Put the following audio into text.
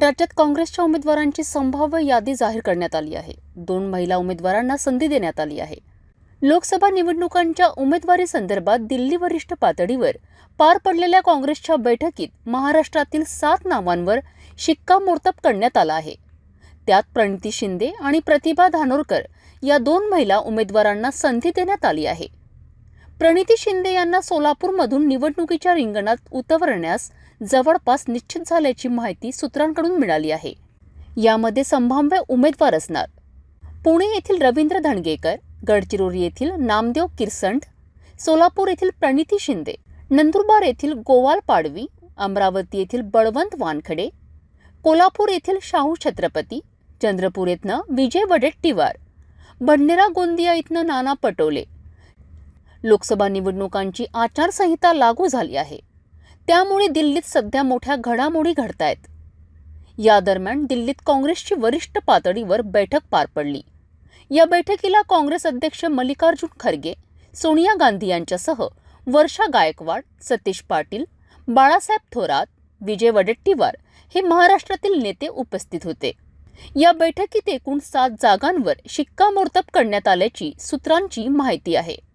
राज्यात काँग्रेसच्या उमेदवारांची संभाव्य यादी जाहीर करण्यात आली आहे. दोन महिला उमेदवारांना संधी देण्यात आली आहे. लोकसभा निवडणुकांच्या उमेदवारी संदर्भात दिल्ली वरिष्ठ पातळीवर पार पडलेल्या काँग्रेसच्या बैठकीत महाराष्ट्रातील सात नावांवर शिक्कामोर्तब करण्यात आला आहे. त्यात प्रणिती शिंदे आणि प्रतिभा धानोरकर या दोन महिला उमेदवारांना संधी देण्यात आली आहे. प्रणिती शिंदे यांना सोलापूरमधून निवडणुकीच्या रिंगणात उतरण्यास जवळपास निश्चित झाल्याची माहिती सूत्रांकडून मिळाली आहे. यामध्ये संभाव्य उमेदवार असणार. पुणे येथील रवींद्र धणगेकर गडचिरोली येथील नामदेव किरसंट सोलापूर येथील प्रणिती शिंदे नंदुरबार येथील गोवाल पाडवी अमरावती येथील बळवंत वानखडे कोल्हापूर येथील शाहू छत्रपती चंद्रपूर येथनं विजय वडेट्टीवार भंडेरा गोंदिया इथनं नाना पटोले लोकसभा निवडणुकांची आचारसंहिता लागू झाली आहे. त्यामुळे दिल्लीत सध्या मोठ्या घडामोडी घडतायत. या दरम्यान दिल्लीत काँग्रेसची वरिष्ठ पातळीवर बैठक पार पडली. या बैठकीला काँग्रेस अध्यक्ष मल्लिकार्जुन खरगे सोनिया गांधी यांच्यासह वर्षा गायकवाड सतीश पाटील बाळासाहेब थोरात विजय वडेट्टीवार हे महाराष्ट्रातील नेते उपस्थित होते. या बैठकीत एकूण सात जागांवर शिक्कामोर्तब करण्यात आल्याची सूत्रांची माहिती आहे.